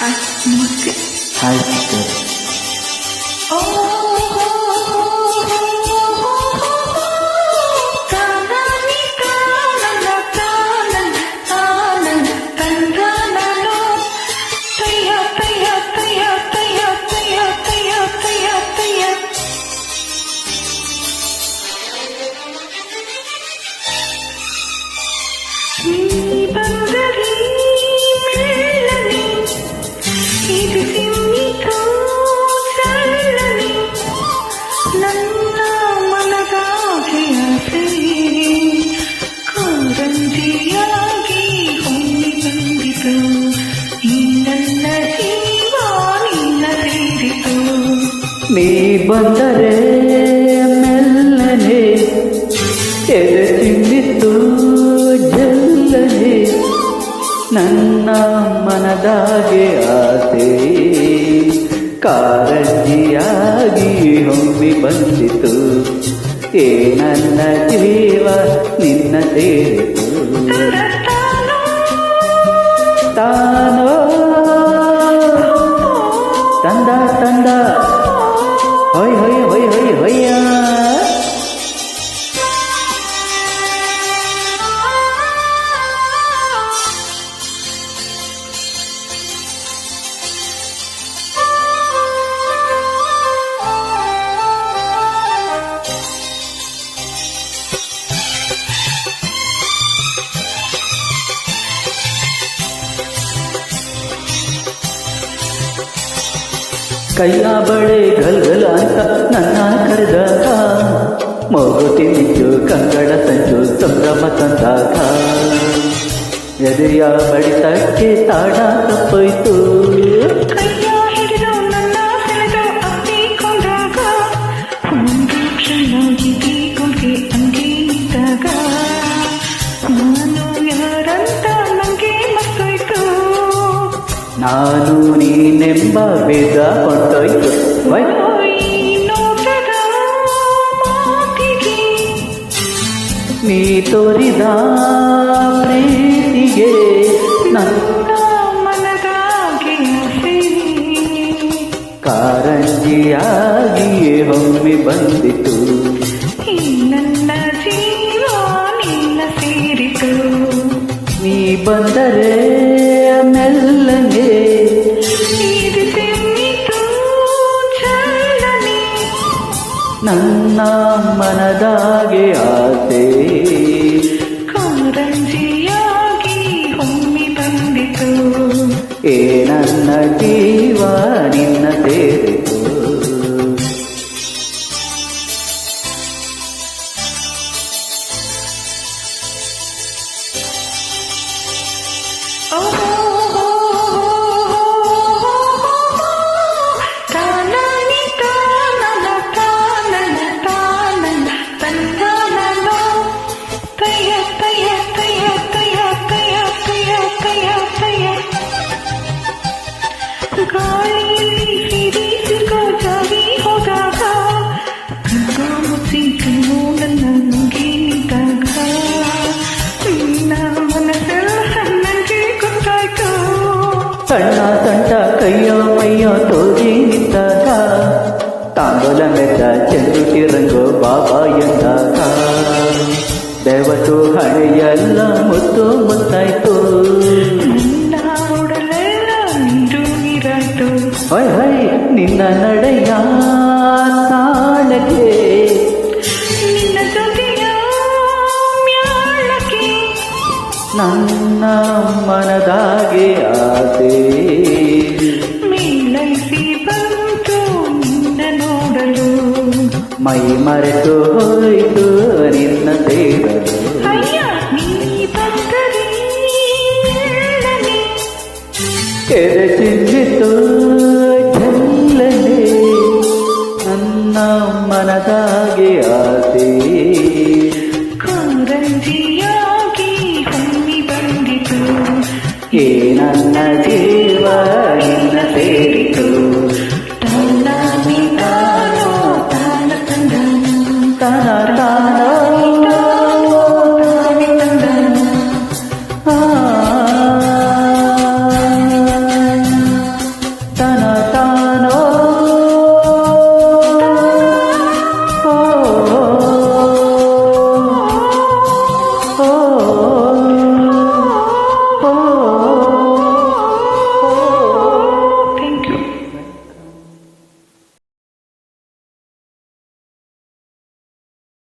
Halte. Halte. Oh. ನೀ ಬಂದರೆ ಮೆಲ್ಲನೆ, ಎದೆ ತಿಂದಿತ್ತು ಜಲ್ಲನೆ. ನನ್ನ ಮನದಾಗೆ ಆಸೆ, ಕಾರಂಜಿಯಾಗಿ ಹೊಮ್ಮಿ ಬಂದಿತು. ಏ ನನ್ನ ಜೀವ, ನಿನ್ನ ಸೇರಿತು. ತಾನೋ 可以可以啊。ಕೈಯ ಬಳೆ ಗಲ್ಗಲ ಅಂತ ನನ್ನ ಕರೆದಾಗ ಮಗುತಿ ನಿಂತು ಕಂಗಡ ಸಂಚು ಸಂಭ್ರಮ ತಂದಾಗ ಎದೆಯ ಬಡಿತಕ್ಕೆ ತಾಡ ತಪ್ಪೋಯ್ತು ನಾನು ನೀನೆಂಬ ಬೇಗ ಹೊರಟೋಯ್ತು ನೀ ತೋರಿದ ಪ್ರೀತಿಗೆ ಕಾರಂಜಿಯಾಗಿಯೇ ಒಮ್ಮೆ ಬಂದಿತು ನನ್ನ ಜೀವ ನಿನ್ನ ಸೇರಿತು ನೀ ಬಂದರೆ ನನ್ನ ಮನದಾಗೆ ಆಸೆ ಕಾರಂಜಿಯಾಗಿ ಹೊಮ್ಮಿ ಬಂದಿತು ಏ ನನ್ನ ಜೀವ ನಿನ್ನ ಸೇರಿತು ತಾನನಿ ಸಣ್ಣ ಸಣ್ಣ ಕೈಯೋ ಮೈಯೋ ತೋರಿ ನಿಂತಾಗ ತಾಂಬೂಲ ಮೆದ್ದ ಚಂದುಟಿ ರಂಗೋ ಬಾಬಾ ಎಂದಾಗ ಬೆವತು ಹಣೆಯೆಲ್ಲ ಮುತ್ತು ಮುತ್ತಾಯ್ತು ಹೊಯ್ ಹೊಯ್ ನಿನ್ನ ನಡೆಯ ತಾಳಕ್ಕೆ ನಿನ್ನ ಜೊತೆಯ ಮ್ಯಾಳಕ್ಕೆ ನನ್ನ ಮನದಾಗೆ ಆಸೆ ಮೇಲೈಸಿ ಬಂತು ನಿನ್ನ ನೋಡಲು ಮೈ ಮರೆತು ಹೋಯ್ತು ಈ ನನ್ನ ಜೀವ ನಿನ್ನ ಸೇರಿತು ತಾನ ತಾನೋ ತಾನ